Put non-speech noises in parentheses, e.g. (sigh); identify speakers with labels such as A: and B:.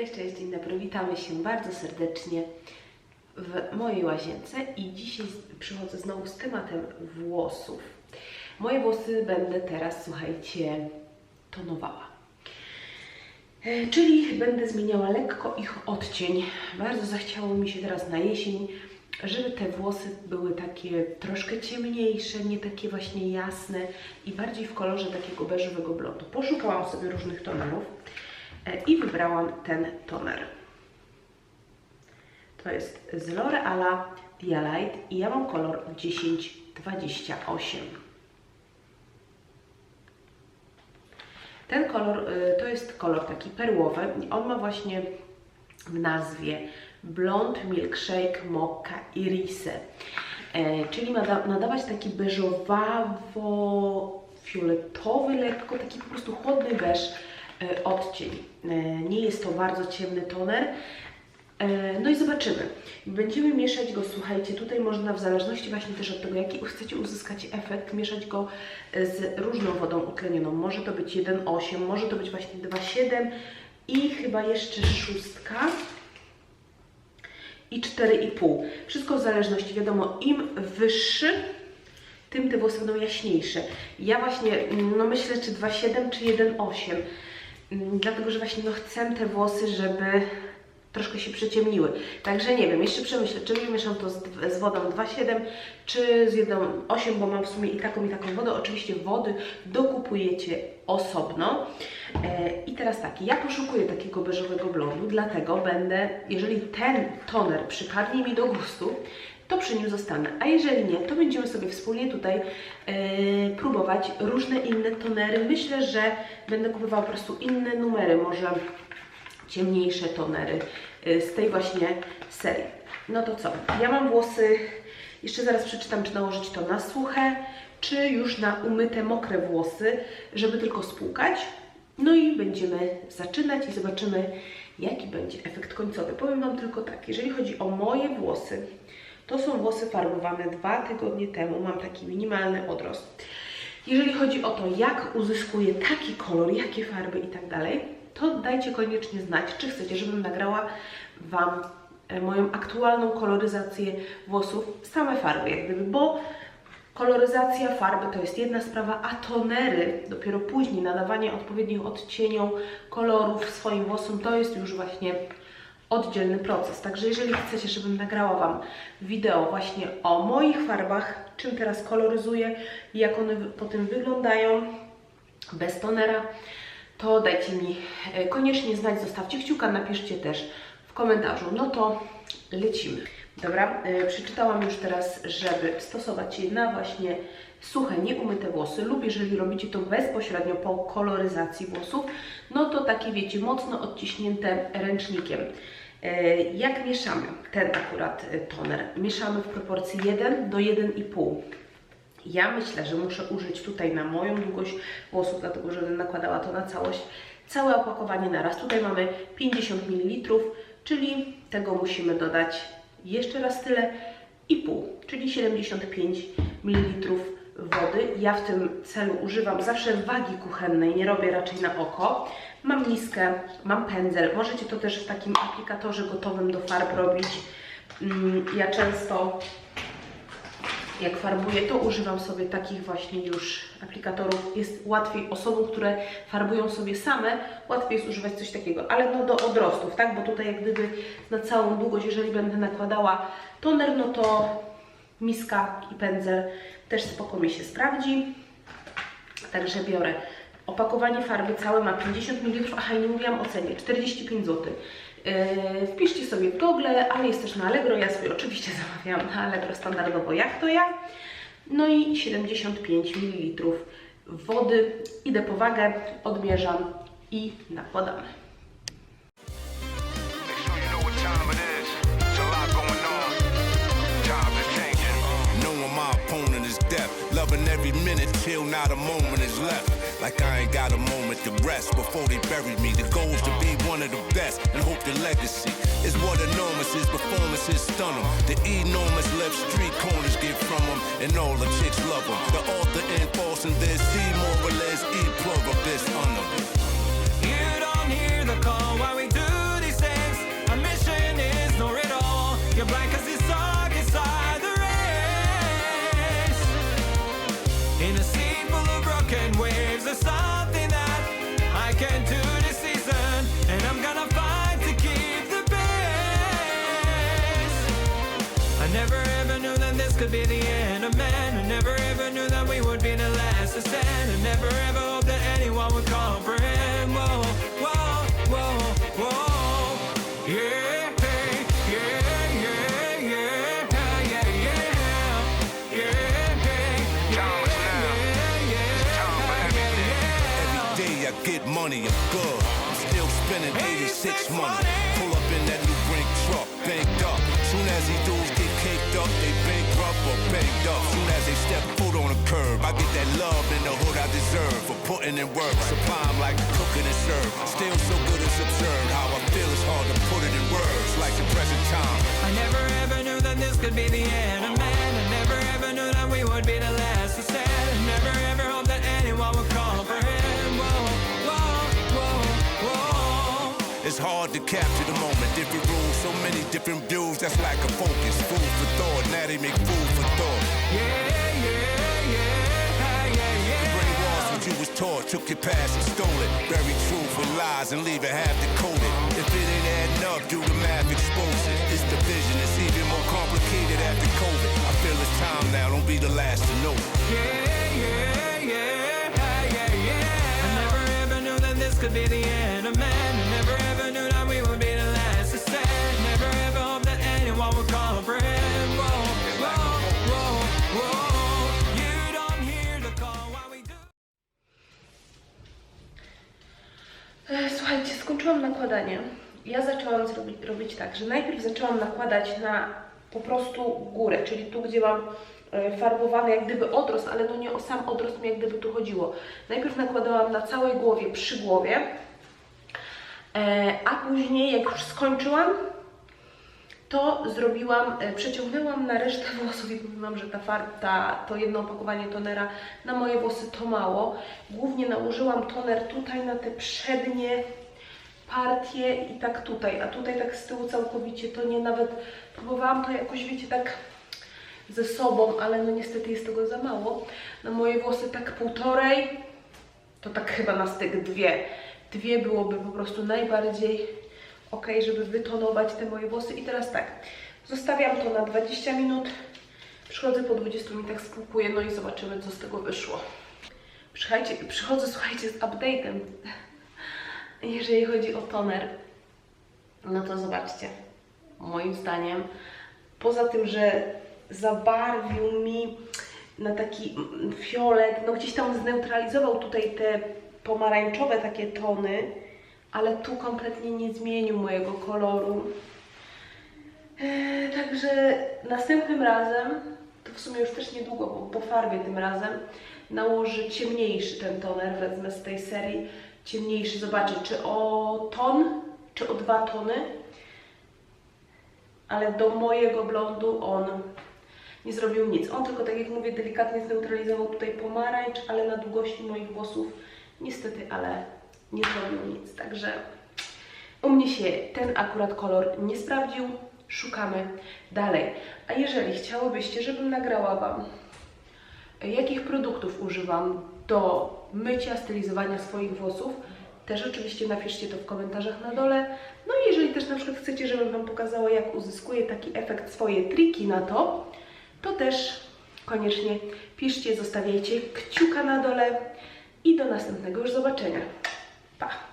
A: Cześć, cześć, dzień dobry. Witamy się bardzo serdecznie w mojej łazience i dzisiaj przychodzę znowu z tematem włosów. Moje włosy będę teraz, słuchajcie, tonowała. E, Czyli będę zmieniała lekko ich odcień. Bardzo zachciało mi się teraz na jesień, żeby te włosy były takie troszkę ciemniejsze, nie takie właśnie jasne i bardziej w kolorze takiego beżowego blondu. Poszukałam sobie różnych tonerów i wybrałam ten toner. To jest z L'Oreala Dialite i ja mam kolor 1028. Ten kolor y, to jest kolor taki perłowy. On ma właśnie w nazwie Blond Milkshake Mocca Irise. E, czyli ma da- nadawać taki beżowawo-fioletowy, lekko taki po prostu chłodny beż e, odcień. E, nie jest to bardzo ciemny toner. E, No i zobaczymy. Będziemy mieszać go, słuchajcie, tutaj można w zależności właśnie też od tego, jaki chcecie uzyskać efekt, mieszać go z różną wodą utlenioną. Może to być 1,8, może to być właśnie 2,7 i chyba jeszcze szóstka i 4,5. Wszystko w zależności, wiadomo, im wyższy, tym te włosy będą jaśniejsze. Ja właśnie, mm, no myślę, czy 2,7 czy 1,8. Mm, Dlatego, że właśnie no chcę te włosy, żeby troszkę się przyciemniły. Także nie wiem, jeszcze przemyślę, czy mieszam to z, z wodą 2,7 czy z 1,8, bo mam w sumie i taką i taką wodę. Oczywiście wody dokupujecie osobno. E, I teraz tak, ja poszukuję takiego beżowego blondu, dlatego będę, jeżeli ten toner przypadnie mi do gustu, to przy nim zostanę. A jeżeli nie, to będziemy sobie wspólnie tutaj e, próbować różne inne tonery. Myślę, że będę kupowała po prostu inne numery, może ciemniejsze tonery y, z tej właśnie serii. No to co? Ja mam włosy, jeszcze zaraz przeczytam, czy nałożyć to na suche, czy już na umyte, mokre włosy, żeby tylko spłukać. No i będziemy zaczynać i zobaczymy, jaki będzie efekt końcowy. Powiem Wam tylko tak, jeżeli chodzi o moje włosy, to są włosy farbowane dwa tygodnie temu, mam taki minimalny odrost. Jeżeli chodzi o to, jak uzyskuję taki kolor, jakie farby i tak dalej, to dajcie koniecznie znać, czy chcecie, żebym nagrała Wam e, moją aktualną koloryzację włosów, same farby jak gdyby, bo koloryzacja farby to jest jedna sprawa, a tonery, dopiero później nadawanie odpowiednich odcieniów, kolorów swoim włosom, to jest już właśnie oddzielny proces. Także jeżeli chcecie, żebym nagrała Wam wideo właśnie o moich farbach, czym teraz koloryzuję jak one wy- potem wyglądają bez tonera, to dajcie mi e, koniecznie znać, zostawcie kciuka, napiszcie też w komentarzu. No to lecimy. Dobra, e, przeczytałam już teraz, żeby stosować je na właśnie suche, nieumyte włosy lub jeżeli robicie to bezpośrednio po koloryzacji włosów, no to takie wiecie, mocno odciśnięte ręcznikiem. E, Jak mieszamy ten akurat e, toner? Mieszamy w proporcji 1 do 1,5. Ja myślę, że muszę użyć tutaj na moją długość włosów, dlatego że będę nakładała to na całość, całe opakowanie naraz. Tutaj mamy 50 ml, czyli tego musimy dodać jeszcze raz tyle i pół, czyli 75 ml wody. Ja w tym celu używam zawsze wagi kuchennej, nie robię raczej na oko. Mam miskę, mam pędzel, możecie to też w takim aplikatorze gotowym do farb robić. Mm, Ja często jak farbuję, to używam sobie takich właśnie już aplikatorów. Jest łatwiej osobom, które farbują sobie same, łatwiej jest używać coś takiego, ale no do odrostów, tak? Bo tutaj jak gdyby na całą długość, jeżeli będę nakładała toner, no to miska i pędzel też spoko mi się sprawdzi. Także biorę opakowanie farby całe ma 50 ml, aha nie mówiłam o cenie, 45 zł. Yy, wpiszcie sobie w Google, ale jest też na Allegro, ja sobie oczywiście (laughs) zamawiałam na Allegro standardowo jak to ja. No i 75 ml wody, idę po wagę, odmierzam i nakładamy.
B: Loving every minute till not a moment is left. Like I ain't got a moment to rest before they bury me. The goal is to be one of the best and hope the legacy is what enormous is. Performances stun them. The enormous left street corners get from them, and all the chicks love them. The author enforcing this, C more
C: could be the end of man. I never ever knew that we would be the last to stand. I never ever hoped that anyone would comprehend. Whoa, whoa, whoa, whoa. Yeah, yeah, yeah,
B: get money, I'm good. I'm still spending 86 money. Pull bankrupt or up. Soon as they step foot on the curb, I get that love in the hood I deserve for putting in work. 'em like cooking and serve. Still so good it's absurd. How I feel is hard to put it in words, like the present time.
C: I never ever knew that this could be the end of man. I never ever knew that we would be the last to stand. I never ever hoped that anyone would comprehend. Whoa, whoa, whoa, whoa.
B: It's hard to capture the moment. Different rules, so many different views. That's like a focus. Food for thought. Now they make food for.
C: Yeah, yeah, yeah, yeah, yeah.
B: Brain walls what you was taught. Took your past and stole it. Very truth with lies and leave it half decoded. If it ain't adding up, do the math, expose it. It's division. It's even more complicated after COVID. I feel it's time now. Don't be the last to know.
C: Yeah, yeah, yeah, yeah, yeah. I never ever knew that this could be the end
A: Słuchajcie, skończyłam nakładanie. Ja zaczęłam zrobić, robić tak, że najpierw zaczęłam nakładać na po prostu górę, czyli tu, gdzie mam e, farbowany jak gdyby odrost, ale no nie o sam odrost mi jak gdyby tu chodziło. Najpierw nakładałam na całej głowie, przy głowie, e, a później jak już skończyłam, to zrobiłam, e, przeciągnęłam na resztę (laughs) włosów i powiem że ta farb, ta, to jedno opakowanie tonera na moje włosy to mało. Głównie nałożyłam toner tutaj na te przednie partie i tak tutaj, a tutaj tak z tyłu całkowicie to nie nawet, próbowałam to jakoś, wiecie, tak ze sobą, ale no niestety jest tego za mało. Na moje włosy tak półtorej, to tak chyba na styk dwie. Dwie byłoby po prostu najbardziej ok, żeby wytonować te moje włosy. I teraz tak, zostawiam to na 20 minut, przychodzę po 20 minutach, spłukuję, no i zobaczymy, co z tego wyszło. Przychajcie, przychodzę, słuchajcie, z update'em, jeżeli chodzi o toner. No to zobaczcie, moim zdaniem, poza tym, że zabarwił mi na taki fiolet, no gdzieś tam zneutralizował tutaj te pomarańczowe takie tony, ale tu kompletnie nie zmienił mojego koloru. Eee, także następnym razem, to w sumie już też niedługo, bo po farbie tym razem, nałożę ciemniejszy ten toner, wezmę z tej serii ciemniejszy, zobaczę czy o ton, czy o dwa tony, ale do mojego blondu on nie zrobił nic. On tylko, tak jak mówię, delikatnie zneutralizował tutaj pomarańcz, ale na długości moich włosów niestety, ale nie zrobił nic. Także u mnie się ten akurat kolor nie sprawdził. Szukamy dalej. A jeżeli chciałybyście, żebym nagrała Wam, jakich produktów używam do mycia, stylizowania swoich włosów, też oczywiście napiszcie to w komentarzach na dole. No i jeżeli też na przykład chcecie, żebym Wam pokazała, jak uzyskuję taki efekt, swoje triki na to, to też koniecznie piszcie, zostawiajcie kciuka na dole i do następnego już zobaczenia. Pa!